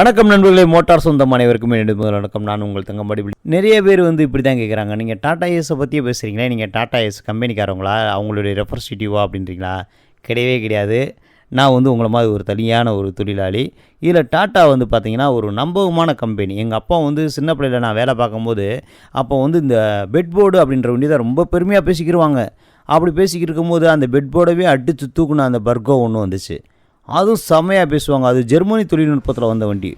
வணக்கம் நண்பர்களே மோட்டார் சொந்தம் அனைவருக்கும் என்னுடைய முதல் வணக்கம். நான் உங்கள் தங்கம்பாடி நிறைய பேர் வந்து இப்படி தான் கேட்குறாங்க நீங்கள் டாடா ஏஸை பற்றியே பேசுகிறீங்களா நீங்கள் டாடா ஏஸ் கம்பெனிக்காரவங்களா? அவங்களுடைய ரெப்ரஸன்டேட்டிவா அப்படின்றீங்களா? கிடையவே கிடையாது. நான் வந்து உங்களை மாதிரி ஒரு தனியான ஒரு தொழிலாளி. இதில் டாட்டா வந்து பார்த்திங்கன்னா ஒரு நம்பகமான கம்பெனி எங்கள் அப்பா வந்து சின்ன பிள்ளையில நான் வேலை பார்க்கும்போது அப்போ வந்து இந்த பெட் போர்டு அப்படின்ற வண்டி தான் ரொம்ப பெருமையாக பேசிக்கிடுவாங்க அப்படி பேசிக்கிட்டு இருக்கும்போது அந்த பெட் போர்டவே அடித்து தூக்குன அந்த பர்கோ ஒன்று வந்துச்சு. அதுவும் செம்மையாக பேசுவாங்க. அது ஜெர்மனி தொழில்நுட்பத்தில் வந்த வண்டி.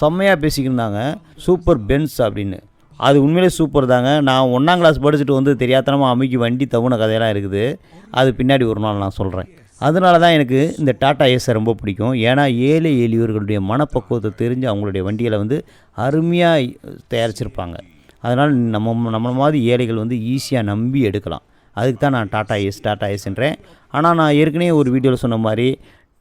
செம்மையாக பேசிக்கிருந்தாங்க. சூப்பர் பென்ஸ் அப்படின்னு. அது உண்மையிலே சூப்பர் தாங்க. நான் ஒன்றாம் கிளாஸ் படிச்சுட்டு வந்து தெரியாதனமாக அமைக்கி வண்டி தவுன கதையெல்லாம் இருக்குது. அது பின்னாடி ஒரு நாள் நான் சொல்கிறேன் அதனால தான் எனக்கு இந்த டாட்டா ஏஸை ரொம்ப பிடிக்கும். ஏன்னா ஏழை எளியவர்களுடைய மனப்பக்குவத்தை தெரிஞ்சு அவங்களுடைய வண்டிகளை வந்து அருமையாக தயாரிச்சிருப்பாங்க. அதனால் நம்ம நம்மள மாதிரி ஏழைகள் வந்து ஈஸியாக நம்பி எடுக்கலாம். அதுக்கு தான் நான் டாட்டா ஏஸ் டாட்டா ஏஸ்ன்றேன் ஆனால் நான் ஏற்கனவே ஒரு வீடியோவில் சொன்ன மாதிரி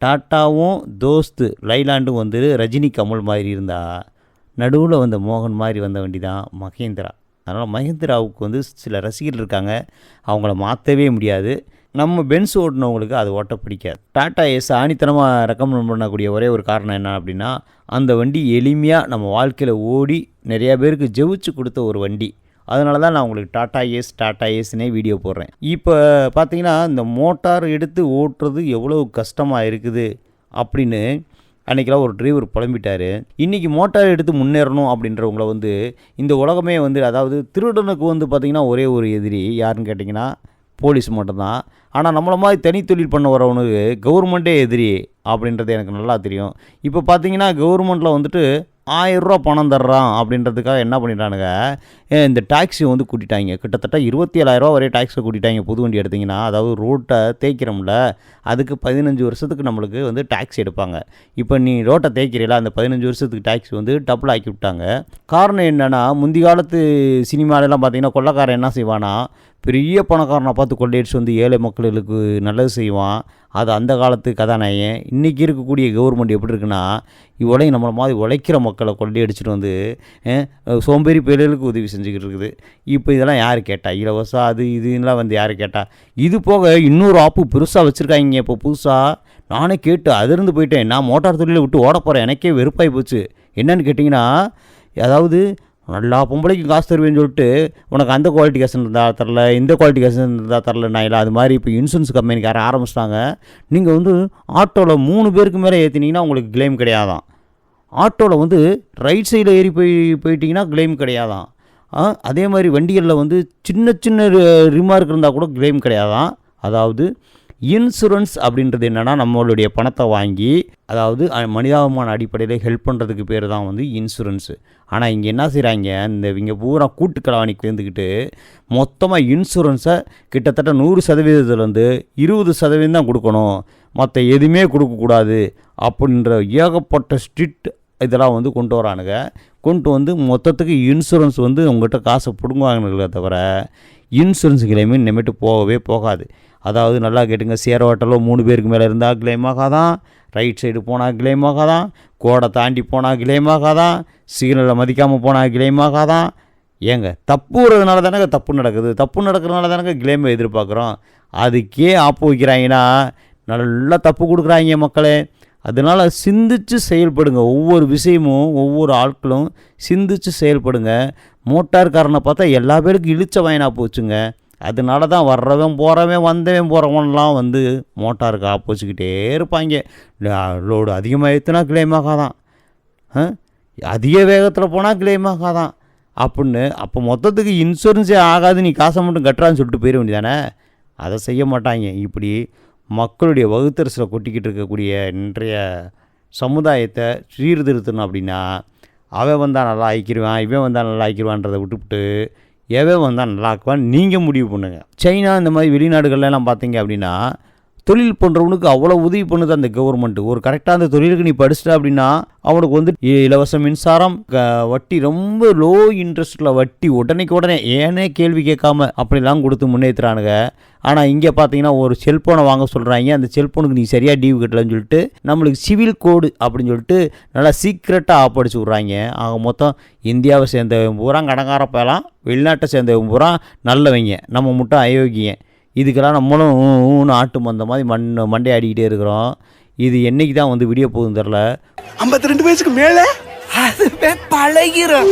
டாட்டாவும் தோஸ்து லைலாண்டும் வந்து ரஜினி கமல் மாதிரி இருந்தால் நடுவில் வந்த மோகன் மாதிரி வந்த வண்டி தான் மகேந்திரா. அதனால் மகேந்திராவுக்கு வந்து சில ரசிகர்கள் இருக்காங்க. அவங்கள மாற்றவே முடியாது. நம்ம பென்ஸ் ஓட்டினவங்களுக்கு அது ஓட்ட பிடிக்காது. டாட்டா எஸ் ஆணித்தனமாக ரெக்கமெண்ட் பண்ணக்கூடிய ஒரே ஒரு காரணம் என்ன அப்படின்னா அந்த வண்டி எளிமையாக நம்ம வாழ்க்கையில் ஓடி நிறையா பேருக்கு ஜெயிச்சு கொடுத்த ஒரு வண்டி. அதனால தான் நான் உங்களுக்கு டாட்டா ஏஸ் டாட்டா ஏஸ்னே வீடியோ போடுறேன். இப்போ பார்த்தீங்கன்னா இந்த மோட்டார் எடுத்து ஓட்டுறது எவ்வளோ கஷ்டமாக இருக்குது அப்படின்னு அன்றைக்கெல்லாம் ஒரு டிரைவர் புலம்பிட்டார். இன்றைக்கி மோட்டார் எடுத்து முன்னேறணும் அப்படின்றவங்கள வந்து இந்த உலகமே வந்து அதாவது திருடனுக்கு வந்து பார்த்திங்கன்னா ஒரே ஒரு எதிரி யாருன்னு கேட்டிங்கன்னா போலீஸ் மட்டும்தான். ஆனால் நம்மளை மாதிரி தனித்தொழில் பண்ண வரவனுக்கு கவர்மெண்ட்டே எதிரி அப்படின்றது எனக்கு நல்லா தெரியும். இப்போ பார்த்தீங்கன்னா கவர்மெண்ட்டில் வந்துட்டு ஆயிரரூவா பணம் தர்றான் அப்படின்றதுக்காக என்ன பண்ணிட்டானுங்க? இந்த டாக்ஸி வந்து கூட்டிட்டாங்க. கிட்டத்தட்ட இருபத்தி ஏழாயிரரூவா வரைய டாக்ஸை கூட்டிட்டாங்க புது வண்டி எடுத்திங்கன்னா. அதாவது ரோட்டை தேய்க்கிறோம்ல அதுக்கு பதினஞ்சு வருஷத்துக்கு நம்மளுக்கு வந்து டாக்ஸி எடுப்பாங்க. இப்போ நீ ரோட்டை தேய்க்கிறீல அந்த பதினஞ்சு வருஷத்துக்கு டாக்ஸி வந்து டபுள் ஆக்கி விட்டாங்க. காரணம் என்னென்னா முந்தி காலத்து சினிமாலெலாம் பார்த்தீங்கன்னா கொள்ளக்காரன் என்ன செய்வானா? பெரிய பணக்காரனை பார்த்து கொள்ளையடிச்சு வந்து ஏழை மக்களுக்கு நல்லது செய்வான். அது அந்த காலத்து கதாநாயகன். இன்றைக்கி இருக்கக்கூடிய கவர்மெண்ட் எப்படி இருக்குன்னா இவ்வளையும் நம்மளை மாதிரி உழைக்கிற மக்களை கொள்ளையடிச்சிட்டு வந்து சோம்பேறி பேர்களுக்கு உதவி செஞ்சுக்கிட்டு இருக்குது. இப்போ இதெல்லாம் யார் கேட்டா? இலவசம் அது இதுலாம் வந்து யார் கேட்டா? இது போக இன்னொரு ஆப்பு பெருசாக வச்சுருக்காங்க இப்போ புதுசாக நானே கேட்டு அதிர்ந்து போயிட்டேன். நான் மோட்டார் தொழிலை விட்டு ஓட போகிறேன் எனக்கே வெறுப்பாகி போச்சு. என்னன்னு கேட்டிங்கன்னா அதாவது நல்லா பொம்பளைக்கு காசு தருவேன்னு சொல்லிட்டு உனக்கு அந்த குவாலிட்டி இருந்தால் தரல இந்த குவாலிட்டி இருந்தால் தரல நான் இல்லை அது மாதிரி இப்போ இன்சூரன்ஸ் கம்பெனிக்கார ஆரம்பிச்சிட்டாங்க. நீங்கள் வந்து ஆட்டோவில் மூணு பேருக்கு மேலே ஏற்றினீங்கன்னா உங்களுக்கு கிளைம் கிடையாதான். ஆட்டோவில் வந்து ரைட் சைடில் ஏறி போய் போயிட்டீங்கன்னா கிளைம் கிடையாதான். அதே மாதிரி வண்டிகளில் வந்து சின்ன சின்ன ரிமார்க் இருந்தால் கூட கிளைம் கிடையாதான். அதாவது இன்சூரன்ஸ் அப்படின்றது என்னென்னா நம்மளுடைய பணத்தை வாங்கி அதாவது மனிதாபிமான அடிப்படையில் ஹெல்ப் பண்ணுறதுக்கு பேர் தான் வந்து இன்சூரன்ஸு ஆனால் இங்கே என்ன செய்கிறாங்க இந்த இவங்க பூரா கூட்டுக்கலவாணி சேர்ந்துக்கிட்டு மொத்தமாக இன்சூரன்ஸை கிட்டத்தட்ட நூறு சதவீதத்துலேருந்து இருபது சதவீதம் தான் கொடுக்கணும். மற்ற எதுவுமே கொடுக்கக்கூடாது அப்படின்ற ஏகப்பட்ட ஸ்ட்ரிக்ட் இதெல்லாம் வந்து கொண்டு வரானுங்க. கொண்டு வந்து மொத்தத்துக்கு இன்சூரன்ஸ் வந்து உங்கள்கிட்ட காசை பிடுங்குவாங்கங்களே தவிர இன்சூரன்ஸ் கிளைமே இனிமேட்டு போகவே போகாது. அதாவது நல்லா கேட்டுங்க சேர ஓட்டலோ மூணு பேருக்கு மேலே இருந்தால் கிளைமாக தான் ரைட் சைடு போனால் கிளைமாக தான் கோடை தாண்டி போனால் கிளைமாக தான் சிக்னலை மதிக்காமல் போனால் கிளைமாக தான். ஏங்க தப்புறதுனால தானேங்க தப்பு நடக்குது. தப்பு நடக்கிறதுனால தானேங்க கிளைமை எதிர்பார்க்குறோம். அதுக்கே ஆப்பு வைக்கிறாங்கன்னா நல்லா தப்பு கொடுக்குறாங்க மக்களே. அதனால் சிந்திச்சு செயல்படுங்க. ஒவ்வொரு விஷயமும் ஒவ்வொரு ஆட்களும் சிந்திச்சு செயல்படுங்க. மோட்டார்காரனை பார்த்தா எல்லா பேருக்கும் இழிச்ச வயனாக போச்சுங்க. அதனால தான் வர்றவன் போகிறவன் வந்தவன் போகிறவன்லாம் வந்து மோட்டாருக்கு ஆப்போசிக்கிட்டே இருப்பாங்க. லோடு அதிகமாக ஏற்றுனா கிளைம் ஆகாதான் அதிக வேகத்தில் போனால் கிளைம் ஆகாதான் அப்படின்னு அப்போ மொத்தத்துக்கு இன்சூரன்ஸே ஆகாது நீ காசை மட்டும் கட்டுறான்னு சொல்லிட்டு போயிட வேண்டியதானே? அதை செய்ய மாட்டாங்க. இப்படி மக்களுடைய வகுத்தரசில் கொட்டிக்கிட்டு இருக்கக்கூடிய இன்றைய சமுதாயத்தை சீர்திருத்தணும் அப்படின்னா அவன் வந்தால் நல்லா ஆக்கிடுவான் இவன் வந்தால் நல்லா ஆக்கிடுவான்றதை விட்டுவிட்டு எவன் வந்தால் நல்லா இருக்குவான்னு நீங்கள் முடிவு பண்ணுங்கள் சைனா இந்த மாதிரி வெளிநாடுகள்லாம் பார்த்தீங்க அப்படின்னா தொழில் பண்ணுறவனுக்கு அவ்வளோ உதவி பண்ணுது அந்த கவர்மெண்ட்டு ஒரு கரெக்டாக அந்த தொழிலுக்கு நீ படிச்சிட்ட அப்படின்னா அவனுக்கு வந்து இலவச மின்சாரம் க- வட்டி ரொம்ப லோ இன்ட்ரெஸ்ட்டில் வட்டி உடனேக்கு உடனே ஏனே கேள்வி கேட்காம அப்படிலாம் கொடுத்து முன்னேற்றுறானுங்க ஆனால் இங்கே பார்த்தீங்கன்னா ஒரு செல்ஃபோனை வாங்க சொல்கிறாங்க அந்த செல்ஃபோனுக்கு நீ சரியாக டியூ கட்டலன்னு சொல்லிட்டு நம்மளுக்கு சிவில் கோடு அப்படின்னு சொல்லிட்டு நல்லா சீக்ரெட்டாக ஆப்படிச்சு விட்றாங்க. ஆக மொத்தம் இந்தியாவை சேர்ந்தவன் பூரா கடங்கார பயலாம் வெளிநாட்டை சேர்ந்தவன் பூரா நல்லவங்க. நம்ம மட்டும் அயோக்கியன். இதுக்கெல்லாம் நம்மளும் ஊன்னு ஆட்டு மந்த மாதிரி மண் மண்டை ஆடிக்கிட்டே இருக்கிறோம். இது என்னைக்கு தான் வந்து விடிய போகுதுன்னு தெரில ஐம்பத்தி ரெண்டு வயசுக்கு மேல? அதுவே பழகிரும்.